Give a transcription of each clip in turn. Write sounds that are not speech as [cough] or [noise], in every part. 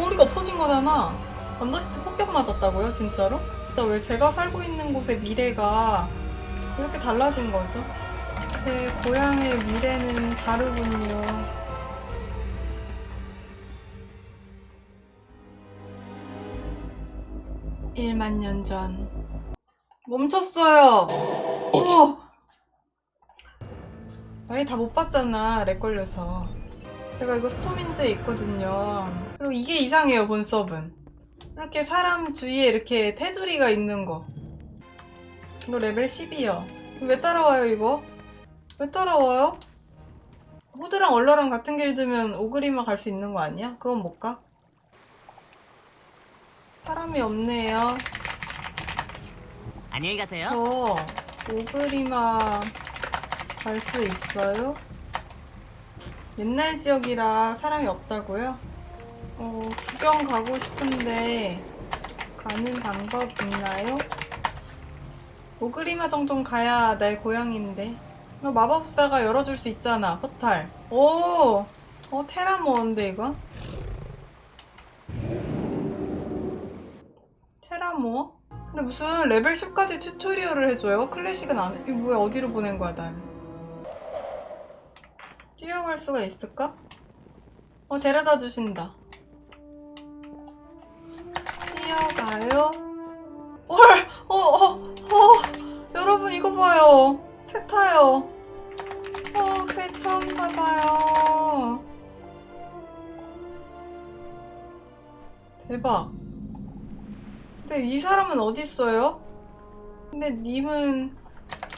거울이가 없어진 거잖아. 언더시트 폭격 맞았다고요, 진짜로? 진짜 왜 제가 살고 있는 곳의 미래가 이렇게 달라진 거죠? 제 고향의 미래는 다르군요. 일만 년 전. 멈췄어요! 우와! 아예 다못 봤잖아, 렉 걸려서. 제가 이거 스토민드에 있거든요. 그리고 이게 이상해요, 본섭은. 이렇게 사람 주위에 이렇게 테두리가 있는 거. 이거 레벨 10이요. 왜 따라와요, 이거? 왜 따라와요? 호드랑 얼러랑 같은 길드면 오그리마 갈 수 있는 거 아니야? 그건 못 가? 사람이 없네요. 안녕히 가세요. 저 오그리마 갈 수 있어요? 옛날 지역이라 사람이 없다고요? 어, 구경 가고 싶은데 가는 방법 있나요? 오그리마 정도는 가야 내 고향인데 어, 마법사가 열어줄 수 있잖아 포탈 오! 어 테라모인데 이거? 테라모? 근데 무슨 레벨 10까지 튜토리얼을 해줘요? 클래식은 안 해. 이거 뭐야, 어디로 보낸 거야, 날. 뛰어갈 수가 있을까? 어, 데려다 주신다. 뛰어가요? 헐! 어, 어, 어! 여러분, 이거 봐요. 새 타요. 어, 새 처음 타봐요. 대박. 근데 이 사람은 어디 있어요? 근데 님은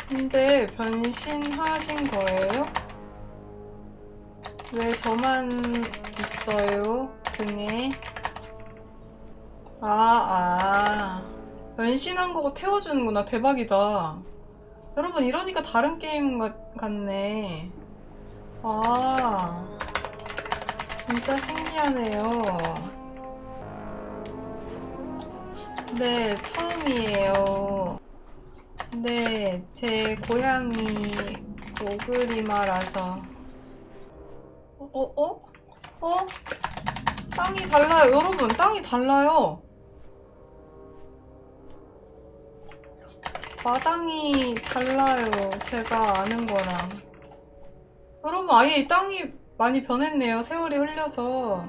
근데 변신하신 거예요? 왜 저만 있어요? 등에 아, 아. 변신한 거고 태워주는구나. 대박이다. 여러분, 이러니까 다른 게임 같, 같네. 아. 진짜 신기하네요. 네, 처음이에요. 네, 제 고향이 오그리마라서. 어, 어, 어? 어? 땅이 달라요. 여러분, 땅이 달라요. 마당이 달라요. 제가 아는 거랑. 여러분, 아예 이 땅이 많이 변했네요. 세월이 흘려서.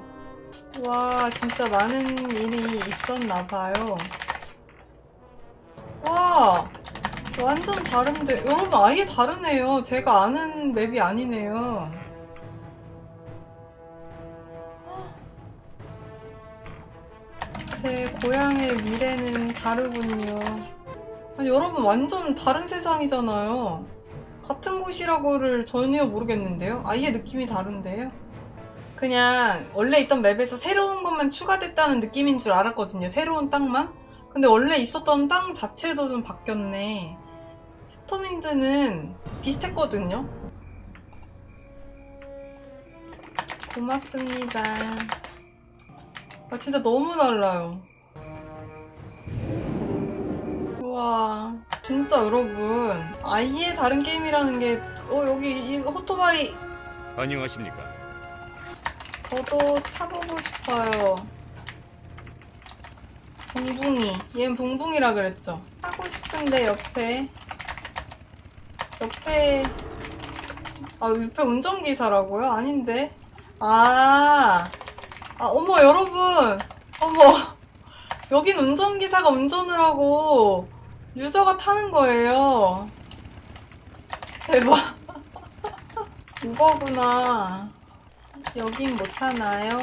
와, 진짜 많은 일이 있었나 봐요. 와, 완전 다른데. 여러분, 아예 다르네요. 제가 아는 맵이 아니네요. 제 고향의 미래는 다르군요. 아니, 여러분, 완전 다른 세상이잖아요. 같은 곳이라고를 전혀 모르겠는데요? 아예 느낌이 다른데요? 그냥 원래 있던 맵에서 새로운 것만 추가됐다는 느낌인 줄 알았거든요. 새로운 땅만. 근데 원래 있었던 땅 자체도 좀 바뀌었네. 스토민드는 비슷했거든요. 고맙습니다. 아, 진짜 너무 달라요. 우와. 진짜 여러분. 아예 다른 게임이라는 게, 어, 여기 이 호토바이 안녕하십니까. 저도 타보고 싶어요. 붕붕이. 얘는 붕붕이라 그랬죠. 타고 싶은데 옆에 옆에 아 옆에 운전기사라고요? 아닌데. 아, 아 어머 여러분, 어머 여긴 운전기사가 운전을 하고 유저가 타는 거예요. 대박. [laughs] 우버구나. 여긴 못 타나요?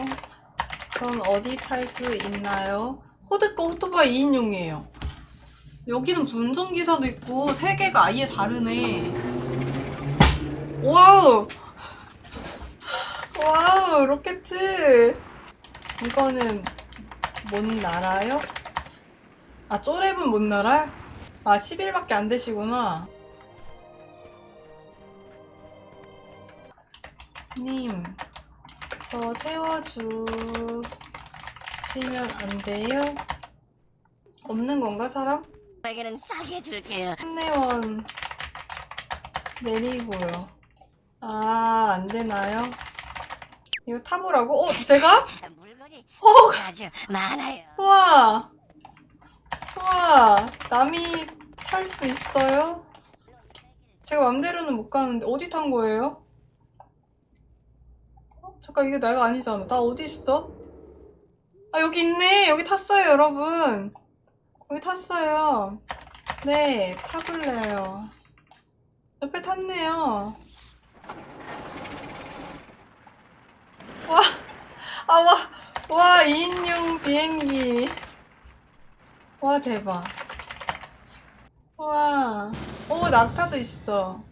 전 어디 탈 수 있나요? 호드거 오토바이 2인용이에요. 여기는 분전기사도 있고 세 개가 아예 다르네. 와우! 와우, 로켓! 이거는 못 날아요? 아, 쪼랩은 못 날아? 아, 10일밖에 안 되시구나. 님, 저 태워주시면 안 돼요? 없는 건가, 사람? 에게는 싸게 줄게요. 한내원 내리고요. 아, 안 되나요? 이거 타보라고? 어, 제가? 아주 많아요. 우와! 우와! 남이 탈 수 있어요? 제가 맘대로는 못 가는데, 어디 탄 거예요? 어? 잠깐, 이게 내가 아니잖아. 나 어디 있어? 아, 여기 있네! 여기 탔어요, 여러분! 여기 탔어요. 네, 타볼래요. 옆에 탔네요. 와! 아, 와! 와, 2인용 비행기. 와, 대박. 와. 오, 낙타도 있어.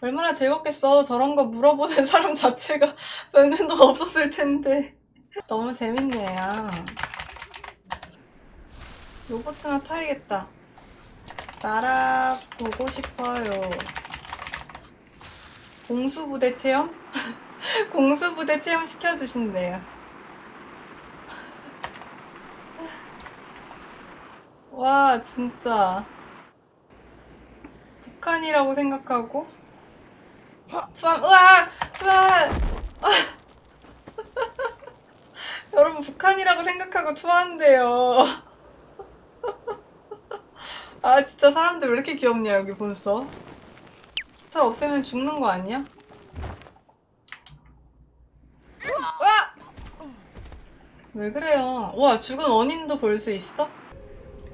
얼마나 즐겁겠어. 저런 거 물어보는 [laughs] 사람 자체가 몇 년도 없었을 텐데. [laughs] 너무 재밌네요. 로봇이나 타야겠다. 나라 보고 싶어요. 공수부대 체험? [laughs] 공수부대 체험 시켜 주신대요. 와, 진짜. 북한이라고 생각하고. 투함, 으악! 으악! [laughs] 여러분, 북한이라고 생각하고 투하한대요. [laughs] 아, 진짜 사람들 왜 이렇게 귀엽냐, 여기 벌써. 털 없애면 죽는 거 아니야? 와! 왜 그래요? 와, 죽은 원인도 볼 수 있어?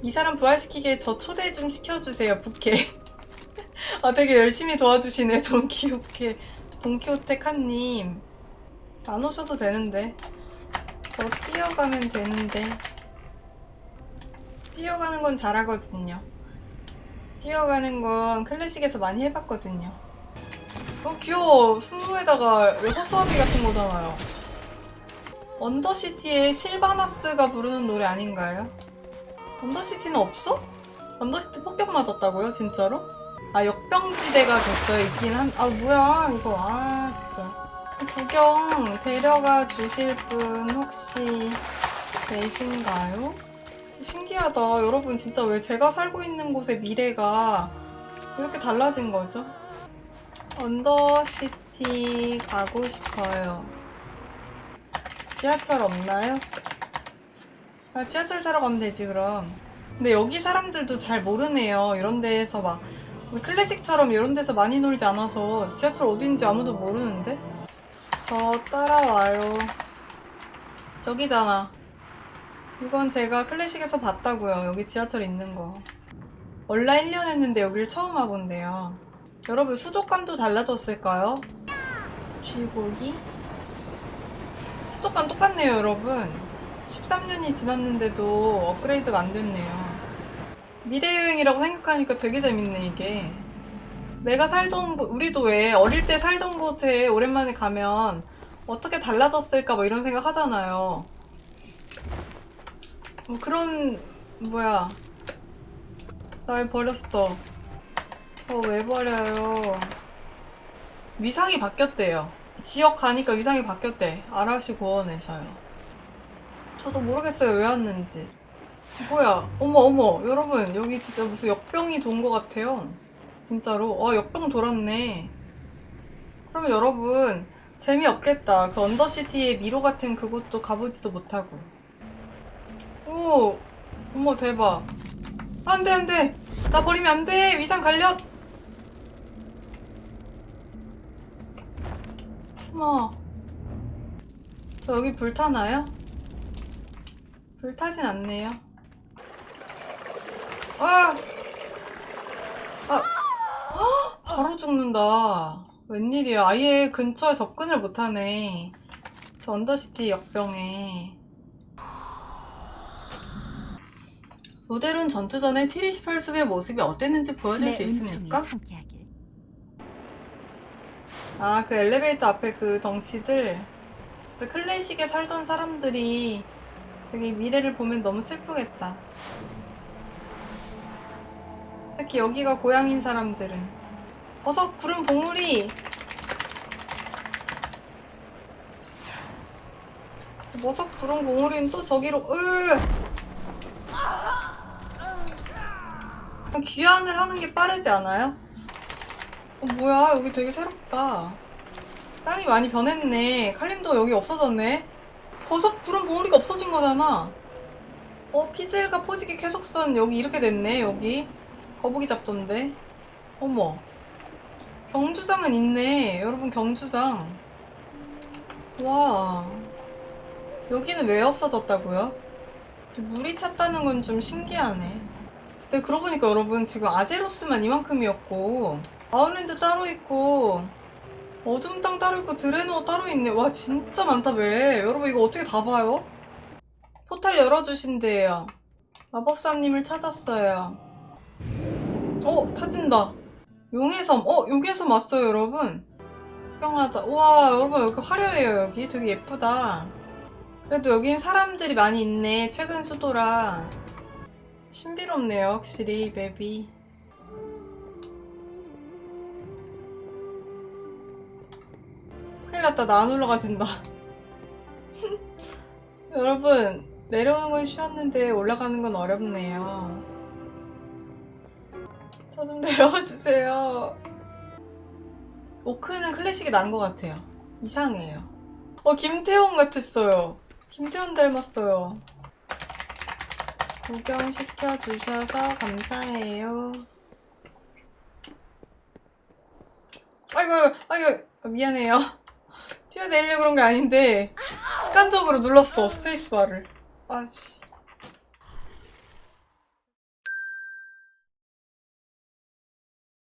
이 사람 부활시키게 저 초대 좀 시켜주세요, 부캐. [laughs] 아, 되게 열심히 도와주시네, 돈키호테. 돈키호테 칸님. 안 오셔도 되는데. 저 뛰어가면 되는데. 뛰어가는 건 잘하거든요. 뛰어가는 건 클래식에서 많이 해봤거든요. 어, 귀여워. 승부에다가 허수아비 같은 거잖아요. 언더시티의 실바나스가 부르는 노래 아닌가요? 언더시티는 없어? 언더시티 폭격 맞았다고요? 진짜로? 아 역병지대가 됐어요 있긴 한.. 아 뭐야 이거 아 진짜 구경 데려가 주실 분 혹시 계신가요? 신기하다 여러분 진짜 왜 제가 살고 있는 곳의 미래가 이렇게 달라진 거죠? 언더시티 가고 싶어요 지하철 없나요? 아, 지하철 타러 가면 되지, 그럼. 근데 여기 사람들도 잘 모르네요. 이런 데에서 막, 클래식처럼 이런 데서 많이 놀지 않아서 지하철 어딘지 아무도 모르는데? 저 따라와요. 저기잖아. 이건 제가 클래식에서 봤다고요. 여기 지하철 있는 거. 원래 1년 했는데 여기를 처음 와본대요. 여러분, 수족관도 달라졌을까요? 쥐고기? 수족관 똑같네요, 여러분. 13년이 지났는데도 업그레이드가 안 됐네요. 미래여행이라고 생각하니까 되게 재밌네, 이게. 내가 살던 곳, 우리도 왜 어릴 때 살던 곳에 오랜만에 가면 어떻게 달라졌을까 뭐 이런 생각 하잖아요. 뭐 그런, 뭐야. 날 버렸어. 저 왜 버려요? 위상이 바뀌었대요. 지역 가니까 위상이 바뀌었대. 아라시 고원에서요. 저도 모르겠어요 왜 왔는지. 뭐야 어머 어머 여러분 여기 진짜 무슨 역병이 돈 것 같아요. 진짜로. 와 역병 돌았네. 그러면 여러분 재미없겠다. 그 언더시티의 미로 같은 그곳도 가보지도 못하고. 오 어머 대박. 안 돼 안 돼. 나 버리면 안 돼. 위상 갈려 숨어 저 여기 불 타나요? 불 타진 않네요. 아! 아! 헉! 바로 죽는다. 웬일이야. 아예 근처에 접근을 못하네. 저 언더시티 역병에. 모델은 전투 전에 T-18숲의 모습이 어땠는지 보여줄 수 있습니까? 아, 그 엘리베이터 앞에 그 덩치들. 진짜 클래식에 살던 사람들이 여기 미래를 보면 너무 슬프겠다. 특히 여기가 고향인 사람들은. 어서 구름 봉우리! 버섯 구름 봉우리는 또 저기로, 으! 귀환을 하는 게 빠르지 않아요? 어, 뭐야, 여기 되게 새롭다. 땅이 많이 변했네. 칼림도 여기 없어졌네. 버섯 구름 봉우리가 없어진 거잖아. 어, 피즐과 포지기 계속선 여기 이렇게 됐네, 여기. 거북이 잡던데. 어머. 경주장은 있네. 여러분, 경주장. 와. 여기는 왜 없어졌다고요? 물이 찼다는 건 좀 신기하네. 근데 그러고 보니까 여러분, 지금 아제로스만 이만큼이었고, 아울랜드 따로 있고, 어둠 땅 따로 있고 드레노 따로 있네. 와 진짜 많다 왜? 여러분 이거 어떻게 다 봐요? 포탈 열어주신대요. 마법사님을 찾았어요. 어 타진다. 용의 섬. 어 용의 섬 왔어요 여러분. 구경하자. 우와 여러분 여기 화려해요 여기. 되게 예쁘다. 그래도 여긴 사람들이 많이 있네. 최근 수도라. 신비롭네요 확실히 맵이. 큰일 났다. 나 안 올라가진다. [laughs] 여러분, 내려오는 건 쉬웠는데 올라가는 건 어렵네요. 저 좀 [laughs] 내려와 주세요. 오크는 클래식이 난 것 같아요. 이상해요. 어, 김태원 같았어요. 김태원 닮았어요. 구경시켜 주셔서 감사해요. 아이고, 아이고, 미안해요. 뛰어내려고 그런 게 아닌데 습관적으로 눌렀어 스페이스바를. 아씨